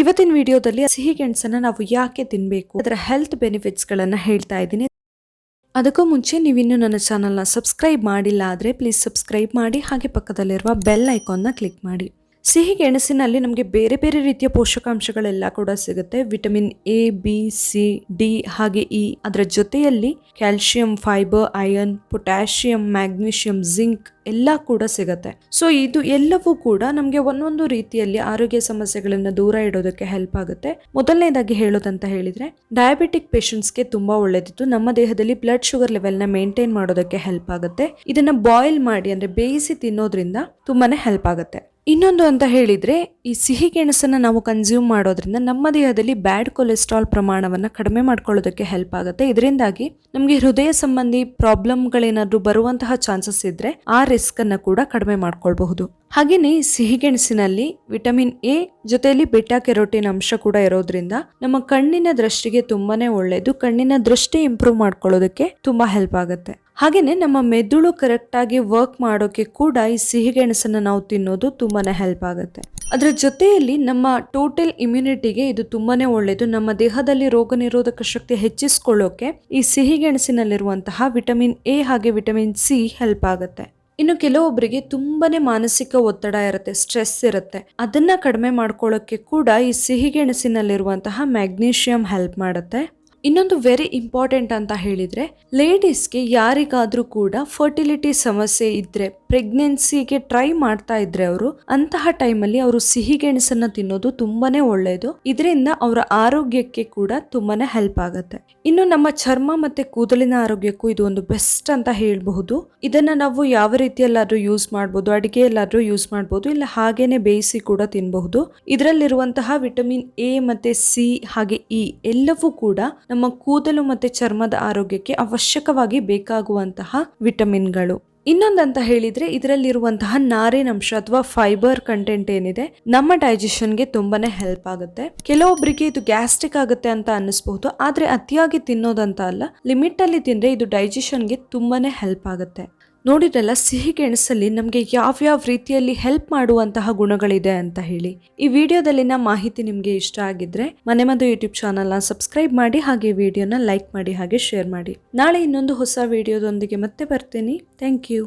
ಇವತ್ತಿನ ವಿಡಿಯೋದಲ್ಲಿ ಸಿಹಿ ಗೆಣಸನ್ನ ನಾವು ಯಾಕೆ ತಿನ್ಬೇಕು, ಅದರ ಹೆಲ್ತ್ ಬೆನಿಫಿಟ್ಸ್ ಗಳನ್ನ ಹೇಳ್ತಾ ಇದ್ದೀನಿ. ಅದಕ್ಕೂ ಮುಂಚೆ ನೀವಿನ್ನು ನನ್ನ ಚಾನಲ್ನ ಸಬ್ಸ್ಕ್ರೈಬ್ ಮಾಡಿಲ್ಲ ಆದರೆ ಪ್ಲೀಸ್ ಸಬ್ಸ್ಕ್ರೈಬ್ ಮಾಡಿ, ಹಾಗೆ ಪಕ್ಕದಲ್ಲಿರುವ ಬೆಲ್ ಐಕಾನ್ನ ಕ್ಲಿಕ್ ಮಾಡಿ. ಸಿಹಿ ಗೆಣಸಿನಲ್ಲಿ ನಮಗೆ ಬೇರೆ ಬೇರೆ ರೀತಿಯ ಪೋಷಕಾಂಶಗಳೆಲ್ಲ ಕೂಡ ಸಿಗುತ್ತೆ. Vitamin A, B, C, D ಹಾಗೆ ಇ ಅದರ ಜೊತೆಯಲ್ಲಿ calcium, fibre, iron, potassium, magnesium, zinc ಎಲ್ಲ ಕೂಡ ಸಿಗುತ್ತೆ. ಸೊ ಇದು ಎಲ್ಲವೂ ಕೂಡ ನಮಗೆ ಒಂದೊಂದು ರೀತಿಯಲ್ಲಿ ಆರೋಗ್ಯ ಸಮಸ್ಯೆಗಳನ್ನು ದೂರ ಇಡೋದಕ್ಕೆ ಹೆಲ್ಪ್ ಆಗುತ್ತೆ. ಮೊದಲನೇದಾಗಿ ಹೇಳೋದಂತ ಹೇಳಿದ್ರೆ ಡಯಾಬಿಟಿಕ್ ಪೇಷಂಟ್ಸ್ಗೆ ತುಂಬಾ ಒಳ್ಳೆದಿತ್ತು. ನಮ್ಮ ದೇಹದಲ್ಲಿ ಬ್ಲಡ್ ಶುಗರ್ ಲೆವೆಲ್ನ ಮೇಂಟೈನ್ ಮಾಡೋದಕ್ಕೆ ಹೆಲ್ಪ್ ಆಗುತ್ತೆ. ಇದನ್ನ ಬಾಯ್ಲ್ ಮಾಡಿ ಅಂದ್ರೆ ಬೇಯಿಸಿ ತಿನ್ನೋದ್ರಿಂದ ತುಂಬಾನೇ ಹೆಲ್ಪ್ ಆಗುತ್ತೆ. ಇನ್ನೊಂದು ಅಂತ ಹೇಳಿದರೆ, ಈ ಸಿಹಿ ಗೆಣಸನ್ನು ನಾವು ಕನ್ಸ್ಯೂಮ್ ಮಾಡೋದ್ರಿಂದ ನಮ್ಮ ದೇಹದಲ್ಲಿ ಬ್ಯಾಡ್ ಕೊಲೆಸ್ಟ್ರಾಲ್ ಪ್ರಮಾಣವನ್ನು ಕಡಿಮೆ ಮಾಡ್ಕೊಳ್ಳೋದಕ್ಕೆ ಹೆಲ್ಪ್ ಆಗುತ್ತೆ. ಇದರಿಂದಾಗಿ ನಮಗೆ ಹೃದಯ ಸಂಬಂಧಿ ಪ್ರಾಬ್ಲಮ್ಗಳೇನಾದರೂ ಬರುವಂತಹ ಚಾನ್ಸಸ್ ಇದ್ರೆ ಆ ರಿಸ್ಕನ್ನು ಕೂಡ ಕಡಿಮೆ ಮಾಡ್ಕೊಳ್ಬಹುದು. ಹಾಗೆಯೇ ಸಿಹಿಗೆಣಸಿನಲ್ಲಿ ವಿಟಮಿನ್ ಎ ಜೊತೆಯಲ್ಲಿ ಬೆಟಾ ಕೆರೋಟಿನ್ ಅಂಶ ಕೂಡ ಇರೋದ್ರಿಂದ ನಮ್ಮ ಕಣ್ಣಿನ ದೃಷ್ಟಿಗೆ ತುಂಬಾನೇ ಒಳ್ಳೆಯದು ಕಣ್ಣಿನ ದೃಷ್ಟಿ ಇಂಪ್ರೂವ್ ಮಾಡ್ಕೊಳ್ಳೋದಕ್ಕೆ ತುಂಬಾ ಹೆಲ್ಪ್ ಆಗುತ್ತೆ. ಹಾಗೇನೆ ನಮ್ಮ ಮೆದುಳು ಕರೆಕ್ಟಾಗಿ ವರ್ಕ್ ಮಾಡೋಕ್ಕೆ ಕೂಡ ಈ ಸಿಹಿಗೆಣಸನ್ನು ನಾವು ತಿನ್ನೋದು ತುಂಬಾ ಹೆಲ್ಪ್ ಆಗುತ್ತೆ. ಅದರ ಜೊತೆಯಲ್ಲಿ ನಮ್ಮ ಟೋಟಲ್ ಇಮ್ಯುನಿಟಿಗೆ ಇದು ತುಂಬಾ ಒಳ್ಳೆಯದು ನಮ್ಮ ದೇಹದಲ್ಲಿ ರೋಗ ನಿರೋಧಕ ಶಕ್ತಿ ಹೆಚ್ಚಿಸ್ಕೊಳ್ಳೋಕೆ ಈ ಸಿಹಿಗೆಣಸಿನಲ್ಲಿರುವಂತಹ ವಿಟಮಿನ್ ಎ ಹಾಗೆ ವಿಟಮಿನ್ ಸಿ ಹೆಲ್ಪ್ ಆಗುತ್ತೆ. ಇನ್ನು ಕೆಲವೊಬ್ಬರಿಗೆ ತುಂಬಾನೇ ಮಾನಸಿಕ ಒತ್ತಡ ಇರುತ್ತೆ ಸ್ಟ್ರೆಸ್ ಇರುತ್ತೆ. ಅದನ್ನ ಕಡಿಮೆ ಮಾಡ್ಕೊಳ್ಳೋಕ್ಕೆ ಕೂಡ ಈ ಸಿಹಿಗೆಣಸಿನಲ್ಲಿರುವಂತಹ ಮ್ಯಾಗ್ನೀಷಿಯಂ ಹೆಲ್ಪ್ ಮಾಡುತ್ತೆ. ಇನ್ನೊಂದು ವೆರಿ ಇಂಪಾರ್ಟೆಂಟ್ ಅಂತ ಹೇಳಿದ್ರೆ ಲೇಡೀಸ್ಗೆ ಯಾರಿಗಾದರೂ ಕೂಡ ಫರ್ಟಿಲಿಟಿ ಸಮಸ್ಯೆ ಇದ್ದರೆ ಪ್ರೆಗ್ನೆನ್ಸಿಗೆ ಟ್ರೈ ಮಾಡ್ತಾ ಇದ್ರೆ ಅವರು, ಅಂತಹ ಟೈಮಲ್ಲಿ ಅವರು ಸಿಹಿ ಗೆಣಸನ್ನ ತಿನ್ನೋದು ತುಂಬಾನೇ ಒಳ್ಳೆಯದು ಇದರಿಂದ ಅವರ ಆರೋಗ್ಯಕ್ಕೆ ಕೂಡ ತುಂಬಾನೇ ಹೆಲ್ಪ್ ಆಗುತ್ತೆ. ಇನ್ನು ನಮ್ಮ ಚರ್ಮ ಮತ್ತೆ ಕೂದಲಿನ ಆರೋಗ್ಯಕ್ಕೂ ಇದು ಒಂದು ಬೆಸ್ಟ್ ಅಂತ ಹೇಳಬಹುದು. ಇದನ್ನ ನಾವು ಯಾವ ರೀತಿಯಲ್ಲಾದ್ರೂ ಯೂಸ್ ಮಾಡ್ಬೋದು, ಅಡಿಗೆಯಲ್ಲಾದ್ರೂ ಯೂಸ್ ಮಾಡ್ಬೋದು, ಇಲ್ಲ ಹಾಗೇನೆ ಬೇಯಿಸಿ ಕೂಡ ತಿನ್ನಬಹುದು ಇದರಲ್ಲಿರುವಂತಹ ವಿಟಮಿನ್ ಎ ಮತ್ತೆ ಸಿ ಹಾಗೆ ಇ ಎಲ್ಲವೂ ಕೂಡ ನಮ್ಮ ಕೂದಲು ಮತ್ತೆ ಚರ್ಮದ ಆರೋಗ್ಯಕ್ಕೆ ಅವಶ್ಯಕವಾಗಿ ಬೇಕಾಗುವಂತಹ ವಿಟಮಿನ್ಗಳು. ಇನ್ನೊಂದಂತ ಹೇಳಿದ್ರೆ ಇದರಲ್ಲಿರುವಂತಹ ನಾರಿನಂಶ ಅಥವಾ ಫೈಬರ್ ಕಂಟೆಂಟ್ ಏನಿದೆ, ನಮ್ಮ ಡೈಜೆಷನ್ಗೆ ತುಂಬಾನೇ ಹೆಲ್ಪ್ ಆಗುತ್ತೆ. ಕೆಲವೊಬ್ಬರಿಗೆ ಇದು ಗ್ಯಾಸ್ಟ್ರಿಕ್ ಆಗುತ್ತೆ ಅಂತ ಅನ್ನಿಸ್ಬಹುದು, ಆದ್ರೆ ಅತಿಯಾಗಿ ತಿನ್ನೋದಂತ ಅಲ್ಲ ಲಿಮಿಟ್ ಅಲ್ಲಿ ತಿಂದ್ರೆ ಇದು ಡೈಜೆಷನ್ಗೆ ತುಂಬಾನೇ ಹೆಲ್ಪ್ ಆಗುತ್ತೆ. ನೋಡಿದ್ರಲ್ಲ, ಸಿಹಿ ಗೆಣಸಲ್ಲಿ ನಮಗೆ ಯಾವ್ಯಾವ ರೀತಿಯಲ್ಲಿ ಹೆಲ್ಪ್ ಮಾಡುವಂತಹ ಗುಣಗಳಿದೆ ಅಂತ ಹೇಳಿ. ಈ ವಿಡಿಯೋದಲ್ಲಿನ ಮಾಹಿತಿ ನಿಮಗೆ ಇಷ್ಟ ಆಗಿದ್ರೆ, ಮನೆ ಮದು ಯೂಟ್ಯೂಬ್ ಚಾನಲ್ನ ಸಬ್ಸ್ಕ್ರೈಬ್ ಮಾಡಿ, ಹಾಗೆ ವಿಡಿಯೋನ ಲೈಕ್ ಮಾಡಿ, ಹಾಗೆ ಶೇರ್ ಮಾಡಿ. ನಾಳೆ ಇನ್ನೊಂದು ಹೊಸ ವಿಡಿಯೋದೊಂದಿಗೆ ಮತ್ತೆ ಬರ್ತೀನಿ. Thank you